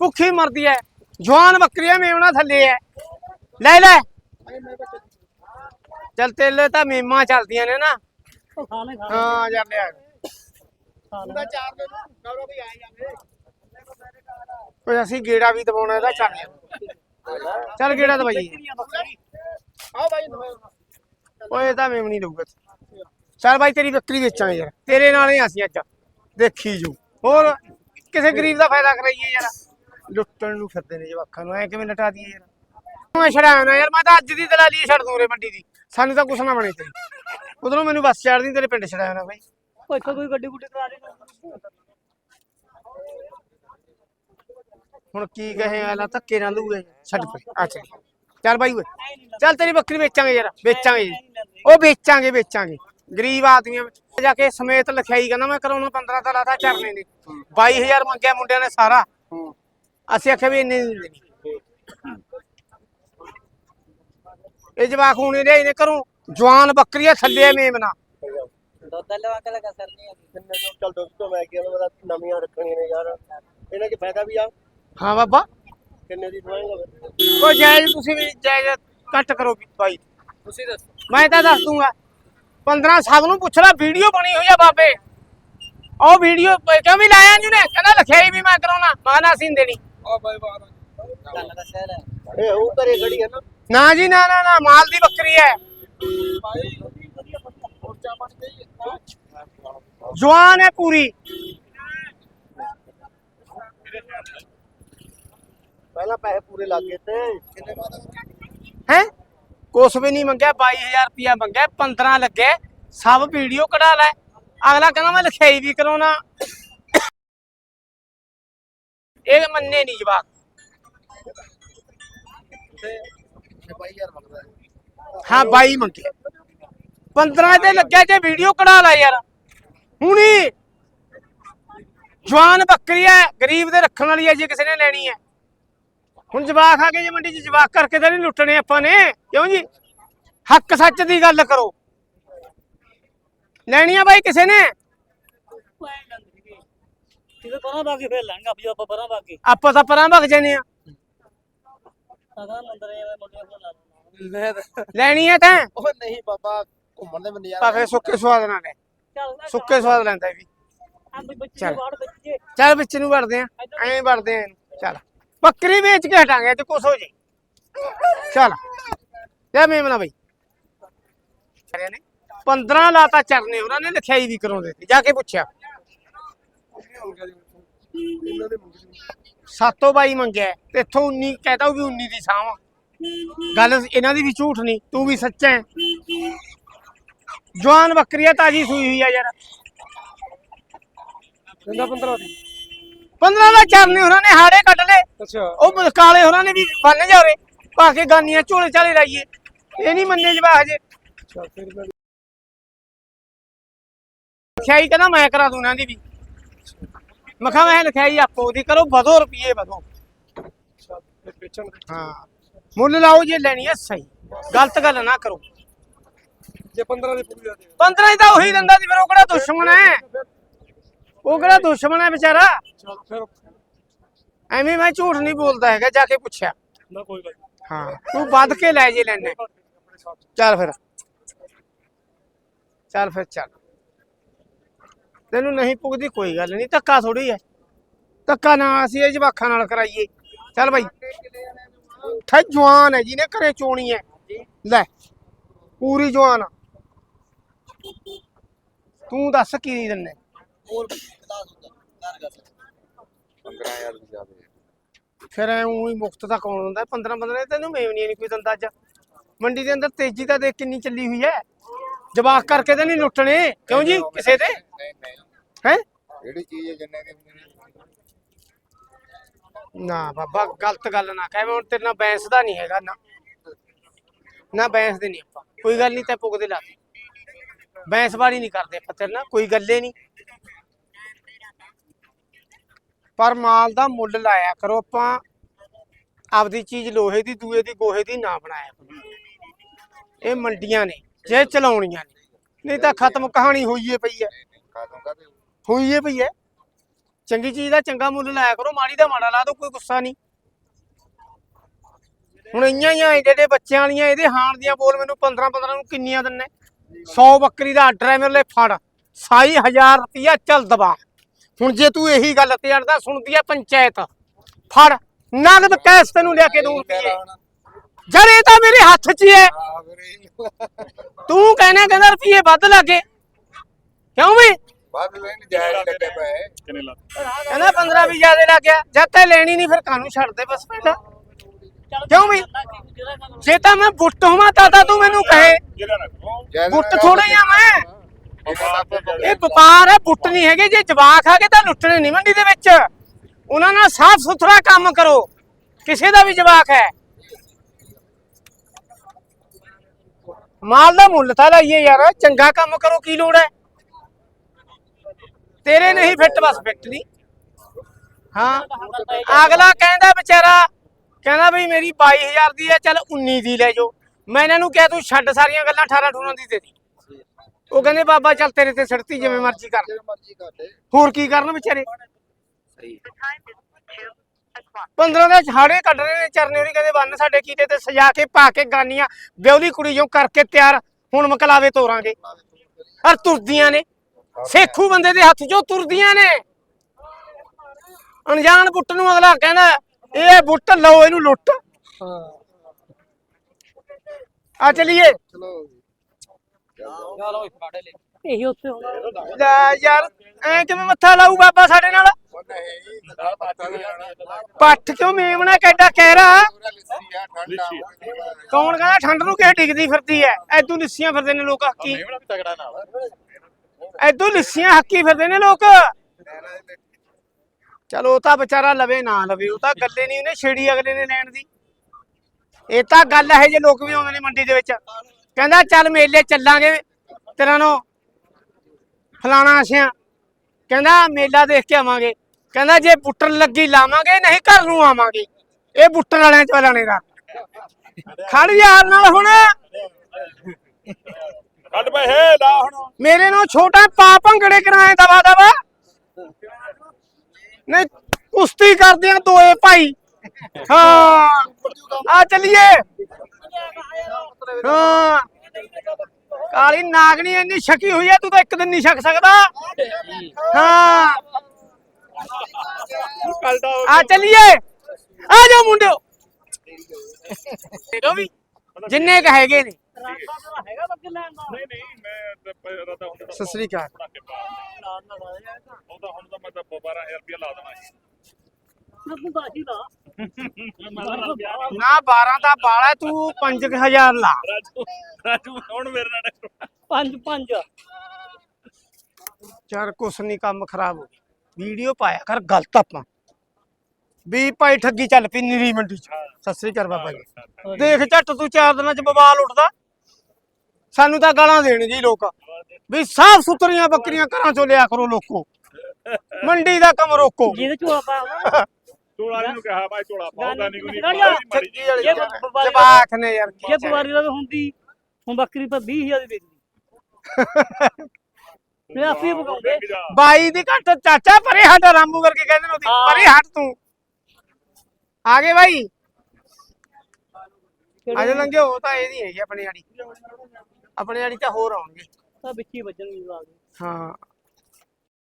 ਭੁੱਖੀ ਮਰਦੀ ਐ। ਜਵਾਨ ਬੱਕਰੀਆਂ ਮੇਵਣਾ ਥੱਲੇ ਐ। ਲੈ ਲੈ। ਚੱਲ ਤੇਲੇ ਤਾਂ ਮੇਮਾਂ ਚੱਲਦੀਆਂ ਨੇ ਨਾ। ਹਾਂ ਜਾ ਲਿਆ ਖਾਣੇ ਚਾਰ ਦੇ ਗੌਰਵ ਵੀ ਆਏ ਜਾਂਦੇ ਓਏ ਅਸੀਂ ਗੇੜਾ ਵੀ ਦਵਾਉਣਾ ਇਹਦਾ ਚੱਲ ਚੱਲ ਗੇੜਾ ਦਵਾਈਏ ਆਓ ਬਾਈ ਓਏ ਤਾਂ ਮੇਮਣੀ ਦਊਗਾ। ਚੱਲ ਬਾਈ ਤੇਰੀ ਬੱਕਰੀ ਵੇਚਾਂਗੇ ਯਾਰ। ਤੇਰੇ ਨਾਲ ਹੀ ਅਸੀਂ ਅੱਜ। ਦੇਖੀ ਜੂ। ਹੋਰ ਕਿਸੇ ਗਰੀਬ ਦਾ ਫਾਇਦਾ ਕਰਾਈਏ ਯਾਰ। ਲੁੱਟਣ ਨੂੰ ਫਿਰਦੇ ਨੇ ਜਵਾਕਾਂ ਨੂੰ ਐ ਕਿਵੇਂ ਲਟਾ ਦਈਏ ਯਾਰ। ਮੈਂ ਨਾ ਯਾਰ ਮੈਂ ਤਾਂ ਅੱਜ ਦੀ ਦਲਾਲੀ ਛੱਡ ਦੂੰ ਰੇ ਮੰਡੀ ਦੀ। ਸਾਨੂੰ ਤਾਂ ਕੁਛ ਨਾ ਬਣੇ ਤੇਰੀ। ਉਧਰੋਂ ਮੈਨੂੰ ਬੱਸ ਚੜਦੀ ਤੇਰੇ ਪਿੰਡ ਨਾ ਬਾਈ। ਉਹ ਇੱਥੇ ਕੋਈ ਗੱਡੀ ਗੁੱਡੀ ਕਰਾ ਦੇ। ਹੁਣ ਕੀ ਕਹੇ ਆਲਾ ਧੱਕੇ ਨਾਲ ਲੂਗੇ ਛੱਡ ਪਰੇ ਆ ਚੱਲ। ਚੱਲ ਬਾਈ ਓਏ ਚੱਲ ਤੇਰੀ ਬੱਕਰੀ ਵੇਚਾਂਗੇ ਯਾਰ ਵੇਚਾਂਗੇ ਉਹ ਵੇਚਾਂਗੇ ਵੇਚਾਂਗੇ। ਗਰੀਬ ਆਦਮੀਆਂ ਵਿੱਚ। ਜਾ ਕੇ ਸਮੇਤ ਲਿਖਾਈ ਕਹਿੰਦਾ ਮੈਂ ਕਰਾਉਣਾ 15 ਤਾਂ ਲਾਤਾ ਚਰਨੇ ਨੇ 22000 ਮੰਗਿਆ ਮੁੰਡਿਆਂ ਨੇ ਸਾਰਾ। ਅਸੀਂ ਆਖਿਆ ਵੀ ਇੰਨੇ ਨਹੀਂ ਦੇਣੀ। ਇਹ ਜਵਾਕ ਹੁਣੇ ਲਿਆਈ ਨੇ ਘਰੋਂ ਜਵਾਨ ਬੱਕਰੀਆਂ ਥੱਲੇ ਮੇਮਨਾ ਦੁੱਧ ਲਵਾ ਕੇ ਲਗਾ ਸਰਨੀ ਕਿੰਨੇ ਨੂੰ ਚੱਲ ਦੋਸਤੋ ਮੈਂ ਕਿਹਾ ਮੈਂ ਨਵੀਆਂ ਰੱਖਣੀਆਂ ਨੇ ਯਾਰ। ਇਹਨਾਂ 'ਚ ਫਾਇਦਾ ਵੀ ਆ। ਹਾਂ ਬਾਬਾ। ਕਿੰਨੇ ਦੀ ਦਵਾਏਗਾ ਉਹ ਜਾਇਜ਼ ਤੁਸੀਂ ਵੀ ਜਾਇਜ਼ ਕੱਟ ਕਰੋ ਵੀ ਬਾਈ ਤੁਸੀਂ ਦੱਸੋ। ਮੈਂ ਤਾਂ ਦੱਸ ਦੂੰਗਾ। 15 ਸਭ ਨੂੰ ਪੁੱਛ ਲੈ ਵੀਡੀਓ ਬਣੀ ਹੋਈ ਆ ਬਾਬੇ। ਉਹ ਵੀਡੀਓ ਕਿਉਂ ਵੀ ਲਾਇਆ ਨਹੀਂ ਨੇ ਕਹਿੰਦਾ ਲਖਿਆਈ ਵੀ ਮੈਂ ਕਰਾਉਣਾ। ਮੈਂ ਨਾ ਅਸੀਂ ਦੇਣੀ। ਆ ਬਾਈ ਬਾਹਰ ਗੱਲ ਦਾ ਸ਼ਹਿਰ ਹੈ ਇਹ ਉਹ ਘਰੇ ਖੜੀ ਹੈ ਨਾ ਨਾ ਜੀ ਨਾ ਨਾ ਨਾ ਮਾਲ ਦੀ ਬੱਕਰੀ ਹੈ ਬਾਈ ਵਧੀਆ ਵਧੀਆ ਹੋਰ ਚਾਹ ਬਣ ਗਈ ਜਵਾਨ ਹੈ ਪੂਰੀ ਪਹਿਲਾਂ ਪੈਸੇ ਪੂਰੇ ਲੱਗ ਗਏ ਤੇ ਕਿੰਨੇ ਇਹ ਮੰਨੇ ਨਹੀਂ ਜਵਾਕ। ਹਾਂ 22 ਮੰਗੇ। 15 ਤੇ ਲੱਗਿਆ ਜੇ ਵੀਡੀਓ ਕਢਾ ਲੈ ਯਾਰ। ਹੁਣੀ। ਜਵਾਨ ਬੱਕਰੀ ਹੈ ਗਰੀਬ ਦੇ ਰੱਖਣ ਵਾਲੀ ਹੈ ਜੇ ਕਿਸੇ ਨੇ ਲੈਣੀ ਹੈ ਹੁਣ ਜਵਾਕ ਆ ਕੇ ਜੇ ਮੰਡੀ 'ਚ, ਜਵਾਕ ਕਰਕੇ ਤਾਂ ਨਹੀਂ ਲੁੱਟਣੇ ਆਪਾਂ ਨੇ। ਕਿਉਂ ਜੀ? ਹੱਕ ਸੱਚ ਦੀ ਗੱਲ ਕਰੋ। ਲੈਣੀ ਆ ਬਾਈ ਕਿਸੇ ਨੇ? ਕਿਤੇ ਪਰਾਂ ਬਾਕੀ ਫੇਰ ਲਾਂਗਾ ਵੀ ਆਪਾਂ ਪਰਾਂ ਬਾਕੀ ਆਪਾਂ ਤਾਂ ਪਰਾਂ ਭਗ ਜਾਂਦੇ ਆ। ਅਗਾ ਮੰਦਰ ਇਹ ਮੁੰਡੇ ਕੋਲ ਲਾ ਲਓ। ਲੈਣੀ ਹੈ ਤਾਂ। ਉਹ ਨਹੀਂ ਬਾਬਾ ਘੁੰਮਣ ਦੇ ਬੰਦੇ ਭਾਵੇਂ ਸੁੱਕੇ ਸਵਾਦ ਨਾਲ ਲੈ। ਚੱਲ ਸੁੱਕੇ ਸਵਾਦ ਲੈਂਦਾ ਇਹ ਵੀ। ਆ ਵੀ ਬੱਚੇ ਚੱਲ। ਬੱਚੇ ਚੱਲ ਵਿੱਚ ਨੂੰ ਵੜਦੇ ਆ। ਐਂ ਵੜਦੇ ਆ ਇਹਨੂੰ। ਚੱਲ। ਬੱਕਰੀ ਵੇਚ ਕੇ ਹਟਾਂਗੇ ਤੇ ਕੁਛ ਹੋ ਜੇ। ਚੱਲ। ਲੈ ਮੇਮਨਾ ਬਈ। ਕਰਿਆ ਨੇ। 15 ਲਾਤਾ ਚਰਨੇ ਉਹਨਾਂ ਨੇ ਲਿਖਾਈ ਵੀ ਕਰਾਉਂਦੇ। ਸੀ ਜਾ ਕੇ ਪੁੱਛਿਆ। ਇਹਨਾਂ ਦੇ ਸਾਤੋਂ ਬਾਈ ਮੰਗਿਆ ਤੇ ਇੱਥੋਂ 19 ਕਹਤਾ ਉਹ ਵੀ 19 ਦੀ ਸਾਂਭ ਗੱਲ ਇਹਨਾਂ ਦੀ ਵੀ ਝੂਠ ਨਹੀਂ ਤੂੰ ਵੀ ਸੱਚਾ ਹੈ। ਜਵਾਨ ਬੱਕਰੀਆ ਤਾਜੀ ਸੂਈ ਹੋਈ ਆ ਯਾਰ। ਕਿੰਨਾ 15 ਦੀ। 15 ਦਾ ਚਰਨੇ ਉਹਨਾਂ ਨੇ ਹਾੜੇ ਕੱਢ ਲਏ। ਅੱਛਾ। ਉਹ ਕਾਲੇ ਹੋਰਾਂ ਨੇ ਵੀ ਬੰਨ ਜਾ ਉਰੇ ਪਾ ਕੇ ਗਾਨੀਆਂ ਝੋਲੇ ਚਾਲੇ ਲਾਈਏ। ਇਹ ਨਹੀਂ ਮੰਨੇ ਜਵਾਹ ਜੇ। ਚੱਲ ਫਿਰ ਮੈਂ ਲਿਖਾਈ ਕਹਿੰਦਾ ਮੈਂ ਕਰਾ ਦੂੰ ਇਹਨਾਂ ਦੀ ਵੀ। ਮੈਂ ਕਿਹਾ ਮੈਂ ਲਿਖਾਈ ਆਪੋ ਦੀ ਕਰੋ ਵਧੋ ਰੁਪਏ ਵਧੋ। ਹਾਂ। ਮੁੱਲ ਲਾਓ ਜੇ ਲੈਣੀ ਹੈ ਸਹੀ। ਗਲਤ ਗੱਲ ਨਾ ਕਰੋ। ਜੇ 15 ਦੀ ਪੂਰੀ ਦੇ 15 ਤਾਂ ਉਹੀ ਦਿੰਦਾ ਸੀ ਫਿਰ ਉਹ ਕਿਹੜਾ ਦੁਸ਼ਮਣ ਹੈ? ਉਹ ਕਿਹੜਾ ਦੁਸ਼ਮਣ ਹੈ ਵਿਚਾਰਾ? ਐਵੇਂ ਮੈਂ ਝੂਠ ਨਹੀਂ ਬੋਲਦਾ ਹੈਗਾ ਜਾ ਕੇ ਪੁੱਛਿਆ। ਨਾ ਕੋਈ ਗੱਲ ਹਾਂ ਤੂੰ ਵੱਧ ਕੇ ਲੈ ਜੇ ਲੈਣੇ ਚੱਲ ਫਿਰ। ਚੱਲ ਫਿਰ ਚੱਲ। ਤੈਨੂੰ ਨਹੀਂ ਪੁੱਗਦੀ ਕੋਈ ਗੱਲ ਨਹੀਂ ਧੱਕਾ ਥੋੜੀ ਹੈ ਧੱਕਾ ਨਾ ਅਸੀਂ ਇਹ ਜਵਾਖਾਂ ਨਾਲ ਕਰਾਈਏ। ਚੱਲ ਬਾਈ। ਠਾ ਜਵਾਨ ਹੈ ਜਿਹਨੇ ਘਰੇ ਚੋਣੀ ਹੈ। ਲੈ ਪੂਰੀ ਜਵਾਨ ਆ। ਤੂੰ ਦੱਸ ਕੀ ਦਿੰਨੇ ਹੋਰ ਬਤਾ ਦੂੰਗਾ ਕਰ ਗੱਲ 15000 ਦੀ ਜਾਵੇ ਫਿਰ ਐ ਉਹੀ ਮੁਫਤ ਦਾ ਕੌਣ ਹੁੰਦਾ 15 15 ਤੈਨੂੰ ਮੇਵਨੀ ਨਹੀਂ ਕੋਈ ਦੰਦਾ ਅੱਜ। ਮੰਡੀ ਦੇ ਅੰਦਰ ਤੇਜ਼ੀ ਤਾਂ ਦੇਖ ਕਿੰਨੀ ਚੱਲੀ ਹੋਈ ਹੈ। ਜਵਾਕ ਕਰਕੇ ਤਾਂ ਨਹੀਂ ਲੁੱਟਣੇ? ਕਿਉਂ ਜੀ? ਕਿਸੇ ਦੇ? ਹੈ? ਜਿਹੜੀ ਚੀਜ਼ ਜਿੰਨੇ ਦੀ ਨਾ ਬਾਬਾ ਗਲਤ ਗੱਲ ਨਾ ਕਹਿ। ਮੈਂ ਹੁਣ ਤੇਰੇ ਨਾਲ ਬੈਂਸ ਦਾ ਨਹੀਂ ਹੈਗਾ ਨਾ। ਨਾ ਬੈਂਸ ਦੇ ਨਹੀਂ ਆਪਾਂ। ਕੋਈ ਗੱਲ ਨਹੀਂ ਤੈ ਪੁੱਗਦੇ ਲਾ ਬੈਂਸ ਵਾਲੀ ਨਹੀਂ ਕਰਦੇ ਆਪਾਂ ਤੇਰੇ ਨਾਲ ਕੋਈ ਗੱਲੇ ਨਹੀਂ। ਪਰ ਮਾਲ ਦਾ ਮੁੱਲ ਲਾਇਆ ਕਰੋ ਆਪਾਂ। ਆਪਦੀ ਚੀਜ਼ ਲੋਹੇ ਦੀ ਦੂਏ ਦੀ ਗੋਹੇ ਦੀ ਨਾ ਬਣਾਇਆ ਕਰੋ। ਇਹ ਮੰਡੀਆਂ ਨੇ। ਜੇ ਚਲਾਉਣੀਆਂ ਨੇ। ਨਹੀਂ ਤਾਂ ਖਤਮ ਕਹਾਣੀ ਹੋਈਏ ਪਈ ਹੈ ਖਾਦੋਂ ਕਾ ਹੋਈਏ ਪਈ ਹੈ ਚੰਗੀ ਚੀਜ਼ ਦਾ ਚੰਗਾ ਮੁੱਲ ਲਾਇਆ ਕਰੋ ਮਾੜੀ ਦਾ ਮਾੜਾ ਲਾ ਦੋ ਕੋਈ ਗੁੱਸਾ ਨਹੀਂ। ਹੁਣ ਇੰਆਂ ਹੀ ਆ ਜਿਹੜੇ ਬੱਚਿਆਂ ਵਾਲੀਆਂ ਇਹਦੇ ਹਾਣ ਦੀਆਂ ਬੋਲ ਮੈਨੂੰ 15 15 ਨੂੰ ਕਿੰਨੀਆਂ ਦਿੰਨੇ? 100 ਬੱਕਰੀ ਦਾ ਆਰਡਰ ਹੈ ਮੇਰੇ ਲਈ ਫੜ ਸਾਈ 1000 ਰੁਪਿਆ ਚੱਲ ਦਬਾ। ਹੁਣ ਜੇ ਤੂੰ ਇਹੀ ਗੱਲ ਤੇ ਅੜਦਾ ਸੁਣਦੀ ਹੈ ਪੰਚਾਇਤ ਫੜ ਨਗਦ ਕੈਸ਼ ਤੈਨੂੰ ਲਿਆ ਕੇ ਦੂੰ ਰੁਪਏ ਇਹ ਤਾਂ ਮੇਰੇ ਹੱਥ 'ਚ ਇਹ ਤੂੰ ਕਹਿਣਾ ਕਹਿੰਦਾ ਰੁਪਏ ਵੱਧ ਲੱਗੇ। ਕਿਉਂ ਵੀ ਬਾਅਦ ਲੈਣ ਜਾਇਜ਼ ਲੱਗੇ ਪਏ। ਕਹਿੰਦਾ 15 ਵੀ ਜ਼ਿਆਦਾ ਲੱਗ ਗਿਆ। ਜਦ ਤੈ ਲੈਣੀ ਨਹੀਂ ਫਿਰ ਕਾਨੂੰ ਛੱਡ ਦੇ ਬਸ ਪਹਿਲਾਂ? ਕਿਉਂ ਵੀ ਜੇ ਤਾਂ ਮੈਂ ਬੁੱਟ ਹੋਵਾਂ ਤਾਂ ਤਾਂ ਤੂੰ ਮੈਨੂੰ ਕਹੇ। ਬੁੱਟ ਲਗਾ ਥੋੜਾ ਹੀ ਆ ਮੈਂ ਇਹ ਵਪਾਰ ਹੈ ਬੁੱਟ ਨਹੀਂ ਹੈਗੇ। ਜੇ ਜਵਾਕ ਆ ਗਏ ਤਾਂ ਲੁੱਟਣੇ ਨਹੀਂ ਮੰਡੀ ਦੇ ਵਿੱਚ। ਉਹਨਾਂ ਨਾਲ ਸਾਫ਼ ਸੁਥਰਾ ਕੰਮ ਕਰੋ। ਕਿਸੇ ਦਾ ਵੀ ਜਵਾਕ ਹੈ। ਮਾਲ ਦਾ ਮੁੱਲ ਤਾਂ ਲਾਈਏ ਯਾਰ ਚੰਗਾ ਕੰਮ ਕਰੋ ਕੀ ਲੋੜ ਹੈ? ਤੇਰੇ ਨਹੀਂ ਫਿੱਟ ਬਸ ਫਿੱਟ ਨਹੀਂ। ਹਾਂ ਅਗਲਾ ਕਹਿੰਦਾ ਵਿਚਾਰਾ ਕਹਿੰਦਾ ਬਈ ਮੇਰੀ 22000 ਦੀ ਹੈ ਚੱਲ 19 ਦੀ ਲੈ ਜਾਓ। ਮੈਂ ਇਹਨਾਂ ਨੂੰ ਕਿਹਾ ਤੂੰ ਛੱਡ ਸਾਰੀਆਂ ਗੱਲਾਂ 18 18 ਦੀ ਦੇ ਦੀ ਉਹ ਕਹਿੰਦੇ ਬਾਬਾ ਚੱਲ ਤੇਰੇ ਤੇ ਛੜਤੀ ਜਿਵੇਂ ਮਰਜ਼ੀ ਕਰ। ਹੋਰ ਕੀ ਕਰਨ ਵਿਚਾਰੇ? ਸਹੀ 15 ਦੇ ਛਾੜੇ ਕੱਢਣੇ ਨੇ ਚਰਨੇ ਉਹਨੇ ਕਹਿੰਦੇ ਬੰਨ ਸਾਡੇ ਕੀਤੇ ਤੇ ਸਜਾ ਕੇ ਪਾ ਕੇ ਗਾਨੀਆਂ। ਵਿਉਲੀ ਕੁੜੀ ਜੋ ਕਰਕੇ ਤਿਆਰ ਹੁਣ ਮਕਲਾਵੇ ਤੋਰਾਂਗੇ। ਔਰ ਤੁਰਦੀਆਂ ਨੇ। ਸੇਖੂ ਬੰਦੇ ਦੇ ਹੱਥ ਚੋਂ ਤੁਰਦੀਆਂ ਨੇ। ਅਣਜਾਣ ਬੁੱਟ ਨੂੰ ਅਗਲਾ ਕਹਿੰਦਾ ਇਹ ਬੁੱਟ ਲਓ ਇਹਨੂੰ ਲੁੱਟ। ਆ ਚਲੀਏ। ਇਹੀ ਉੱਥੇ ਲੈ ਯਾਰ ਐ ਕਿਵੇਂ ਮੱਥਾ ਲਾਊ ਬਾਬਾ ਸਾਡੇ ਨਾਲ? ਪੱਠ ਕਿਉਂ ਮੇਮਣਾ ਕਿੱਡਾ ਕਹਿਰਾ ਕੌਣ ਕਹਿੰਦਾ ਠੰਡ ਨੂੰ ਕਿਸੇ ਡਿੱਗਦੀ ਫਿਰਦੀ ਐ? ਐਦੂ ਲਿੱਸੀਆਂ ਫਿਰਦੇ ਨੇ ਲੋਕ ਹੱਕੀ। ਮੇਵਣਾ ਵੀ ਤਗੜਾ ਨਾਲ ਐਦੂ ਲਿੱਸੀਆਂ ਹੱਕੀ ਫਿਰਦੇ ਨੇ ਲੋਕ। ਚਲੋ ਉਹ ਤਾਂ ਵਿਚਾਰਾ ਲਵੇ ਨਾ ਲਵੇ ਉਹ ਤਾਂ ਗੱਲੇ ਨਹੀਂ ਉਹਨੇ ਛੇੜੀ ਅਗਲੇ ਨੇ ਲੈਣ ਦੀ। ਇਹ ਤਾਂ ਗੱਲ ਹੈ ਜੇ ਲੋਕ ਵੀ ਆਉਂਦੇ ਨੇ ਮੰਡੀ ਦੇ ਵਿੱਚ। ਕਹਿੰਦਾ ਚੱਲ ਮੇਲੇ ਚੱਲਾਂਗੇ ਤੇਰਾ ਨੂੰ ਫਲਾਣਾ ਅਸਿਆ ਕਹਿੰਦਾ ਮੇਲਾ ਦੇਖ ਕੇ ਆਵਾਂਗੇ। ਕਹਿੰਦਾ ਜੇ ਬੁੱਟਣ ਲੱਗੀ ਲਾਵਾਂਗੇ ਨਹੀਂ ਘਰ ਨੂੰ ਆਵਾਂਗੇ। ਇਹ ਬੁੱਟਣ ਵਾਲਿਆਂ ਚ ਲਾਣੇ ਦਾ ਖੜ ਯਾਰ ਨਾਲ ਹੁਣ। ਕੱਢ ਪੈਸੇ ਲਾ ਹੁਣ। ਮੇਰੇ ਨੂੰ ਛੋਟਾ ਪਾ ਭੰਗੜੇ ਕਰਾਏ ਦਵਾ ਦਵਾ। ਨਹੀਂ ਕੁਸ਼ਤੀ ਕਰਦੇ ਆ ਦੋਏ ਭਾਈ। ਹਾਂ ਆ ਚੱਲੀਏ। ਹਾਂ। ਕਾਲੀ ਨਾਗਣੀ ਇੰਨੀ ਛਕੀ ਹੋਈ ਐ ਤੂੰ ਤਾਂ ਇੱਕ ਦਿਨ ਨਹੀਂ ਛਕ ਸਕਦਾ। ਹਾਂ। ਆ ਚੱਲੀਏ। ਆ ਜਾਓ ਮੁੰਡਿਓ। ਦੇਖੋ ਵੀ ਜਿੰਨੇ ਕ ਹੈਗੇ ਨੇ। ਹੈਗਾ ਬੱਗੇ ਲੈਣ ਦਾ ਨਹੀਂ ਨਹੀਂ ਮੈਂ ਤੇ ਪ- ਰਦਾ ਹੁੰਦਾ ਤਾਂ ਸਤਿ ਸ੍ਰੀ ਅਕਾਲ। ਬਣਾ ਕੇ ਪਾ ਲਾਦ ਨਾ ਲਾਇਆ ਉਹ ਤਾਂ ਹੁਣ ਤਾਂ ਮੈਂ ਤਾਂ 12000 ਰੁਪਇਆ ਲਾ ਦੇਣਾ ਸੀ। ਨਾ ਤੂੰ ਤਾਂ ਹੀ ਲਾ ਮੈਂ ਤਾਂ ਲਾ ਗਿਆ ਨਾ 12 ਦਾ ਬਾਲਾ ਤੂੰ 5000 ਲਾ। ਰਾਜੂ ਰਾਜੂ ਹੁਣ ਮੇਰੇ ਨਾਲ। ਪੰਜ ਪੰਜ। ਯਾਰ ਕੁਛ ਨਹੀਂ ਕੰਮ ਖਰਾਬ ਹੋ ਗਿਆ। ਵੀਡੀਓ ਪਾਇਆ ਕਰ ਗਲਤ ਆਪਾਂ। ਵੀ ਭਾਈ ਠੱਗੀ ਚੱਲ ਪਈ ਨਿਰੀ ਮੰਡੀ ਚ। ਸਤਿ ਸ੍ਰੀ ਅਕਾਲ ਬਾਬਾ ਜੀ। ਦੇਖ ਝੱਟ ਤੂੰ ਚਾਰ ਦਿਨਾਂ ਚ ਬਵਾਲ ਉੱਠਦਾ। ਸਾਨੂੰ ਤਾਂ ਗਾਲਾਂ ਦੇਣਗੇ ਲੋਕ। ਵੀ ਸਾਫ਼ ਸੁਥਰੀਆਂ ਬੱਕਰੀਆਂ ਘਰਾਂ ਚੋਂ ਲਿਆ ਕਰੋ ਲੋਕੋ। ਮੰਡੀ ਦਾ ਕੰਮ ਰੋਕੋ। ਜਿਹਦੇ ਝੋਲਾ ਪਾਇਆ ਝੋਲਾ ਨੂੰ ਕਿਹਾ ਭਾਈ ਝੋਲਾ ਪਾਉਂਦਾ ਨਹੀਂ ਕੋਈ ਜਵਾਕ ਨੇ ਯਾਰ ਕੀ ਜੇ ਬਵਾਰੀ ਦਾ ਹੁੰਦੀ ਹੁਣ ਬੱਕਰੀ ਪਰ 20000 ਦੀ ਵੇਚਦੀ ਆਪੇ ਬਾਈ ਦੀ ਘੱਟ ਚਾਚਾ ਪਰੇ ਹਟ ਰਾਮੂ ਕਰਕੇ ਕਹਿੰਦੇ ਨੇ ਉਹਦੀ। ਹਾਂ। ਪਰੇ ਹਟ ਤੂੰ। ਆਗੇ ਬਾਈ। ਅੱਜ ਲੰਘੇ ਉਹ ਤਾਂ ਇਹ ਨਹੀਂ ਹੈਗੀ ਆਪਣੀ ਆੜੀ ਆਪਣੀ ਆੜੀ ਤਾਂ ਹੋਰ ਆਉਣਗੇ। ਤਾਂ ਵਿੱਚ ਹੀ ਵੱਜਣਗੇ ਕੇ ਹਾਂ।